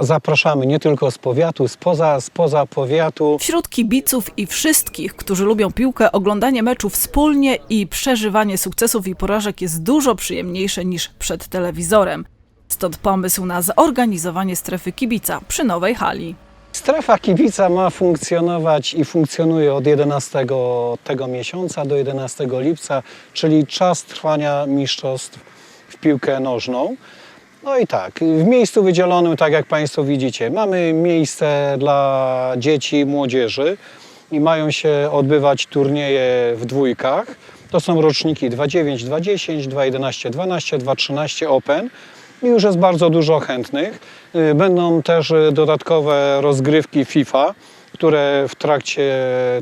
Zapraszamy nie tylko z powiatu, spoza, spoza powiatu. Wśród kibiców i wszystkich, którzy lubią piłkę, oglądanie meczu wspólnie i przeżywanie sukcesów i porażek jest dużo przyjemniejsze niż przed telewizorem. Stąd pomysł na zorganizowanie strefy kibica przy nowej hali. Strefa kibica ma funkcjonować i funkcjonuje od 11 tego miesiąca do 11 lipca, czyli czas trwania mistrzostw w piłkę nożną. No i tak, w miejscu wydzielonym, tak jak Państwo widzicie, mamy miejsce dla dzieci i młodzieży i mają się odbywać turnieje w dwójkach. To są roczniki 2.9, 2.10, 2.11, 12, 2.13 Open i już jest bardzo dużo chętnych. Y, Będą też dodatkowe rozgrywki FIFA, które w trakcie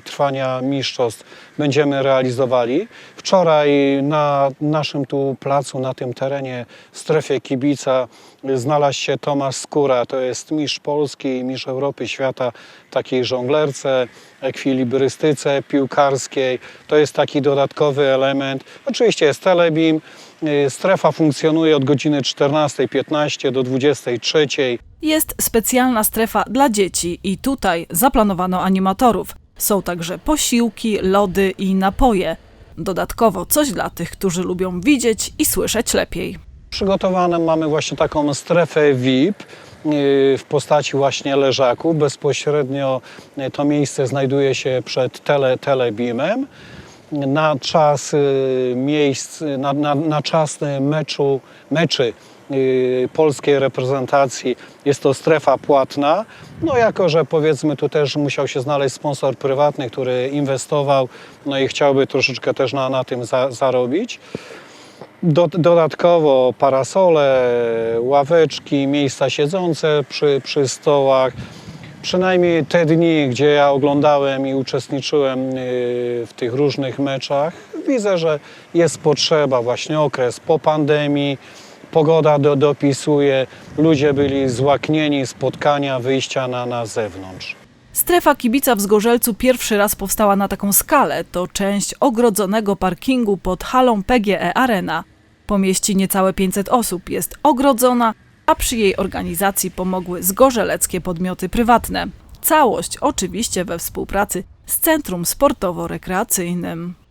trwania mistrzostw będziemy realizowali. Wczoraj na naszym tu placu, na tym terenie, w strefie kibica y, znalazł się Tomasz Skóra. To jest mistrz Polski, mistrz Europy, świata takiej żonglerce, ekwilibrystyce piłkarskiej. To jest taki dodatkowy element. Oczywiście jest telebim. Y, Strefa funkcjonuje od godziny 14.15 do 23.00. Jest specjalna strefa dla dzieci i tutaj zaplanowano animatorów. Są także posiłki, lody i napoje. Dodatkowo coś dla tych, którzy lubią widzieć i słyszeć lepiej. Przygotowane mamy właśnie taką strefę VIP w postaci właśnie leżaku. Bezpośrednio y, to miejsce znajduje się przed tele, telebimem. Na czas y, miejsc, na, na, na czas meczu, meczy y, polskiej reprezentacji jest to strefa płatna. No jako, że powiedzmy tu też musiał się znaleźć sponsor prywatny, który inwestował no i chciałby troszeczkę też na, na tym za, zarobić. Do, dodatkowo parasole, ławeczki, miejsca siedzące przy, przy stołach. Przynajmniej te dni, gdzie ja oglądałem i uczestniczyłem y, w tych różnych meczach, widzę, że jest potrzeba, właśnie okres po pandemii, pogoda do, dopisuje, ludzie byli złaknieni spotkania, wyjścia na, na zewnątrz. Strefa kibica w Zgorzelcu pierwszy raz powstała na taką skalę. To część ogrodzonego parkingu pod halą PGE Arena. Pomieści niecałe 500 osób, jest ogrodzona, a przy jej organizacji pomogły zgorzeleckie podmioty prywatne. Całość oczywiście we współpracy z Centrum Sportowo-Rekreacyjnym.